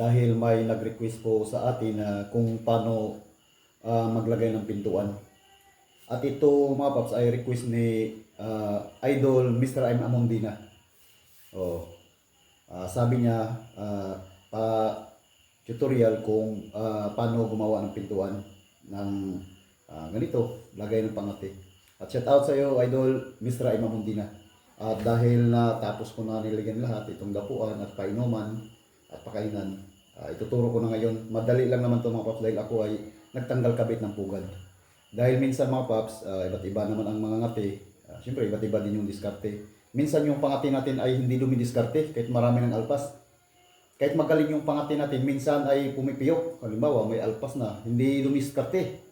dahil may nag-request po sa atin na kung paano ah, maglagay ng pintuan. At ito mga paps ay request ni ah, Idol Mr. M. Amondina. Oh. Ah, sabi niya ah, pa tutorial kung ah, paano gumawa ng pintuan ng ah, ganito, lagay ng pangati. At shout out sa iyo Idol Mr. M. Amondina. At dahil na tapos ko na nilagyan lahat itong dapuan at painuman at pakainan, ah, ituturo ko na ngayon. Madali lang naman ito mga paps dahil ako ay nagtanggal kabit ng pugad. Dahil minsan mga paps, ah, iba't iba naman ang mga ngati. Ah, Siyempre, iba't iba din yung diskarte. Minsan yung pangati natin ay hindi dumidiskarte kahit marami ng alpas. Kahit magaling yung pangati natin, minsan ay pumipiyok. Halimbawa, may alpas na, hindi dumiskarte.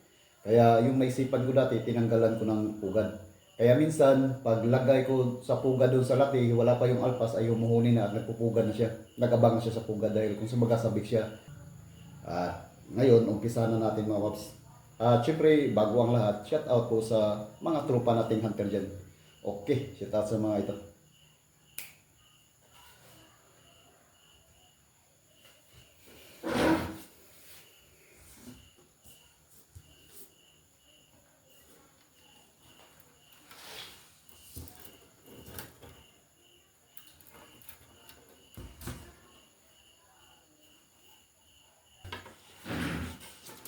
Kaya yung naisipan ko dati, tinanggalan ko ng pugad. Kaya minsan, paglagay ko sa pugad doon sa lati, wala pa yung alpas, ay humuhuni na at nagpupugad na siya. Nagabang siya sa pugad dahil kung sumagasabik siya. At ngayon, umpisa na natin mga paps. At syempre, bago ang lahat, shout out po sa mga tropa nating hunter dyan. Okay, shout out sa mga ito.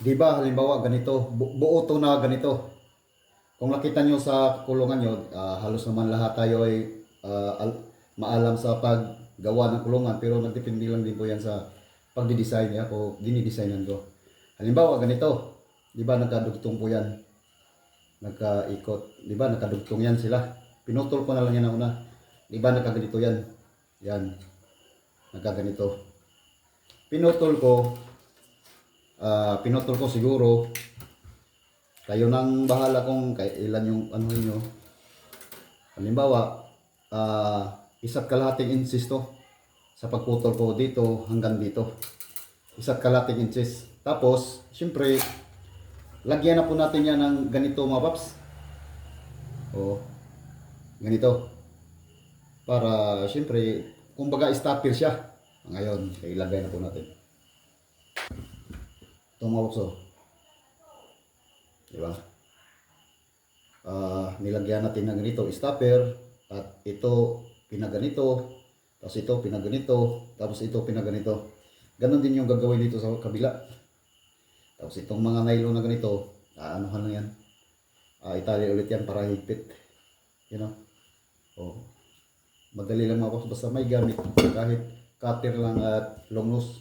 Di ba, halimbawa ganito, bu- buo to na ganito. Kung nakita nyo sa kulungan nyo, ah, halos naman lahat tayo ay al- maalam sa paggawa ng kulungan, pero nagdepende lang din po yan sa pagdidesign niya o dinidesignan ko. Halimbawa ganito, di ba nagkadugtong po yan? Nagkaikot, di ba nakadugtong yan sila? Pinutol ko na lang yan na una. Di ba nakaganito yan? Yan. Nagkaganito. Pinutol ko, Ah, pinutol ko siguro. Kayo nang bahala kung ilan yung ano niyo halimbawa ah isa't kalahating inches to sa pagputol ko dito hanggang dito. Isa't kalahating inches. Tapos syempre lagyan na po natin yan ng ganito mga paps. O ganito. Para syempre kumbaga stopper siya. Ngayon ilagay na po natin tumawag so. Di ba? Ah, nilagyan natin ng ganito, stopper, at ito pinaganito, tapos ito pinaganito, tapos ito pinaganito. Ganon din yung gagawin dito sa kabila. Tapos itong mga nylon na ganito, aanuhan na yan. Ah, itali ulit yan para higpit. You know? Oh. Madali lang mga boss, basta may gamit. Kahit cutter lang at long nose.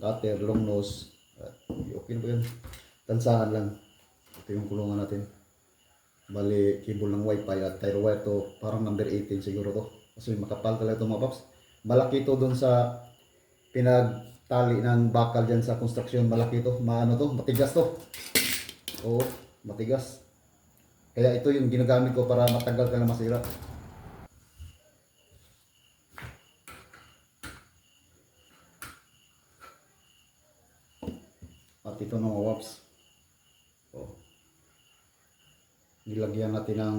Cutter, long nose, at okay na ba yun? Tansahan lang. Ito yung kulungan natin. Bali, cable ng wifi at tire wire to. Parang number 18 siguro to. Kasi makapal talaga ito mga paps. Malaki to doon sa pinagtali ng bakal dyan sa construction. Malaki to. Maano to? Matigas to. Oo, matigas. Kaya ito yung ginagamit ko para matagal ka na masira. At ito ng waps. Oh. Nilagyan natin ng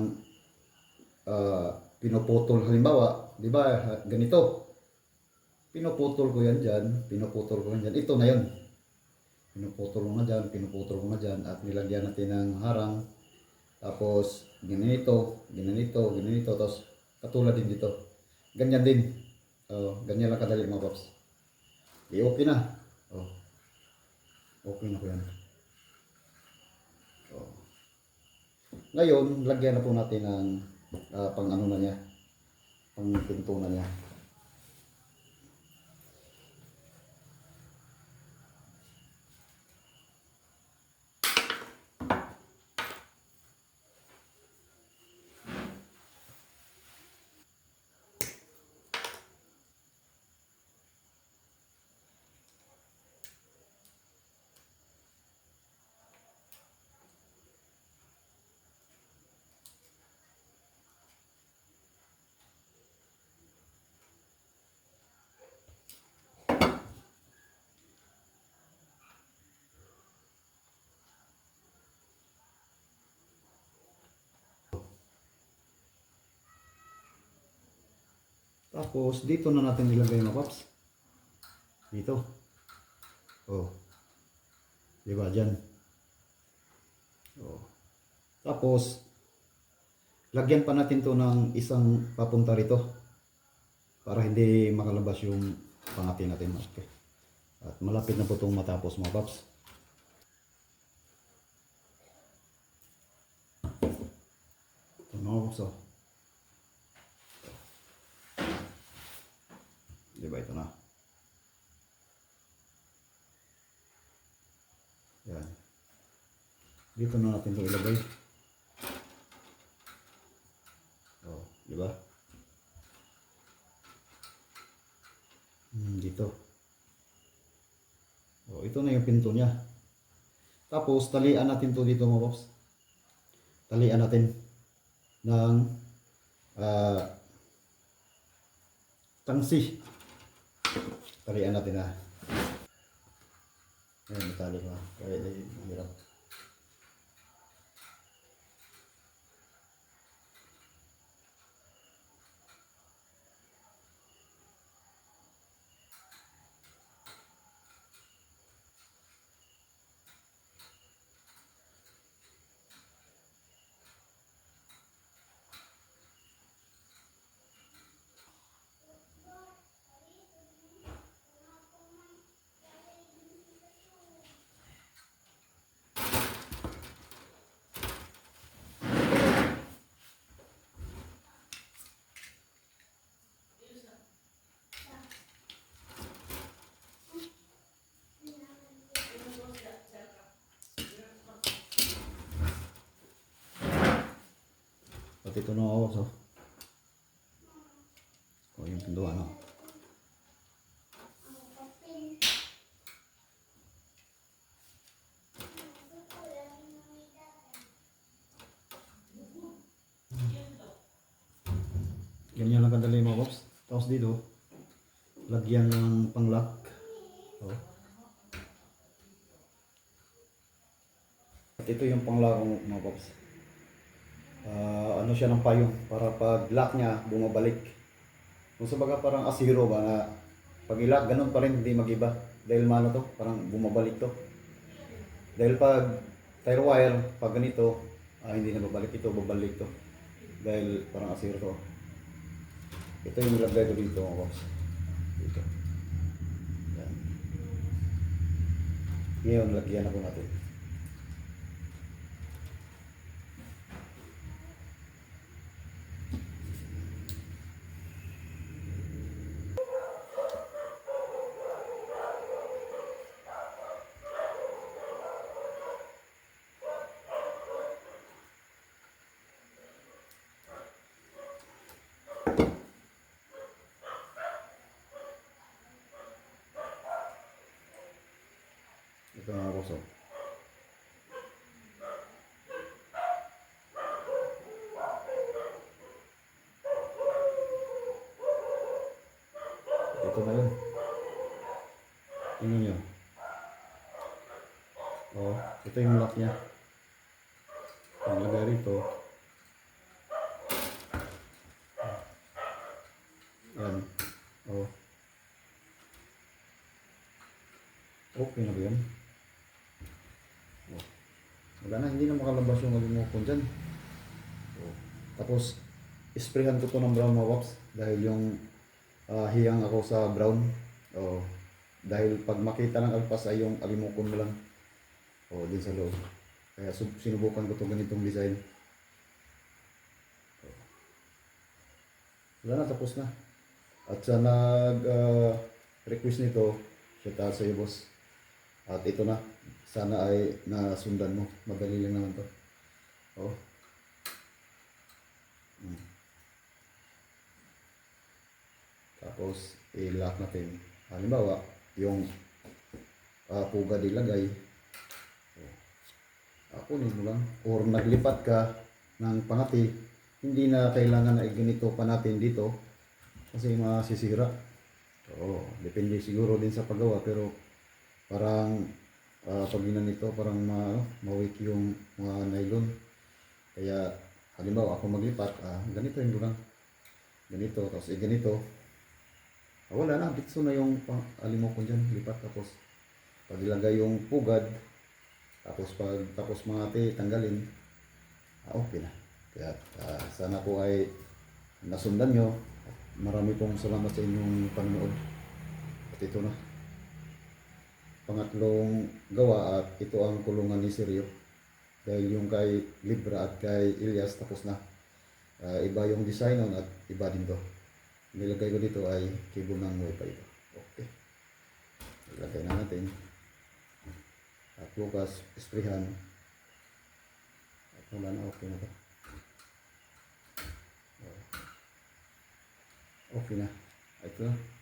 ah, pinuputol halimbawa, di ba? Ganito. Pinuputol ko yan dyan, pinuputol ko yan dyan. Ito na yan. Pinuputol ko na dyan, pinuputol ko na dyan at nilagyan natin ng harang. Tapos, ginanito, ginanito, ginanito, tapos katulad din dito. Ganyan din. Oh, ganyan lang kadali mga paps. Eh, okay na. Okay na po yan. So, ngayon, lagyan na po natin ng ah, pang ano na niya. Pang pinto na niya. Tapos, dito na natin ilagay mga paps. Dito. Oh. Di ba dyan? Oh. Tapos, lagyan pa natin to ng isang papunta rito para hindi makalabas yung pangati natin. Okay. At malapit na po itong matapos mga paps. Ito na ako so. Di ba ito na? Yan. Dito na natin ito ilagay. Oh, di ba? Hmm, dito. Oh, ito na yung pinto niya. Tapos, talian natin to dito mga pops. Talian natin ng ah tangsi. Talian natin na. Ayan, matali pa. Kaya di, mahirap. Pati ito na ako, so. O, yung pintuan, no? Ganyan lang kadali mga pops. Tapos dito, lagyan ng panglock. Oh. At ito yung panglock mga pops. Ah, ano siya ng payong para pag lock niya bumabalik. Kung sa baga parang asiro ba na pag ilock ganun pa rin hindi magiba. Dahil mano to, parang bumabalik to. Dahil pag tire wire, pag ganito, ah, hindi na babalik ito, babalik to. Dahil parang asiro to. Ito yung nilagay ko dito mga boss. Dito. Yan. Ngayon, lagyan ako natin. Ito mga boss. oh. Ito na yun. Tingnan nyo. Oh, ito yung lock niya. Ang lagay rito. Yan. Oh. Okay na ba yan? Oh. Wala na, hindi na makalabas yung alimokon dyan. Oh. Tapos, isprayhan ko to ng brown wops dahil yung ah, hiyang ako sa brown. Oh. Dahil pag makita ng alpas ay yung alimokon mo lang. Oh, din sa loob. Kaya sinubukan ko to ganitong design. Wala na, tapos na. At sa nag ah, request nito, shout out sa iyo boss. At ito na, sana ay nasundan mo. Madali lang naman to. Oh. Mm. Tapos, i-lock natin. Halimbawa, yung uh, puga dilagay. Ako mo lang. Or naglipat ka ng pangati, hindi na kailangan na ganito pa natin dito kasi masisira. Oo, depende siguro din sa paggawa pero parang uh, pag ito parang ma, ano, ma-weak yung mga nylon. Kaya halimbawa ako maglipat, ah, ganito yung lang. Ganito, tapos eh, ganito. Ah, wala na, bitso na yung alimo ko dyan, lipat tapos pag ilagay yung pugad, tapos pag tapos mga ate, tanggalin, ah, okay na. Kaya ah, sana po ay nasundan nyo. Marami pong salamat sa inyong panonood. At ito na. Pangatlong gawa at ito ang kulungan ni Sirio. Dahil yung kay Libra at kay Ilyas tapos na. Ah, iba yung design nun at iba din to. Nilagay ko dito ay cable ng wifi. Okay. Ilagay na natin. At bukas, isprihan. At wala na okay na to. Okay na. Ito.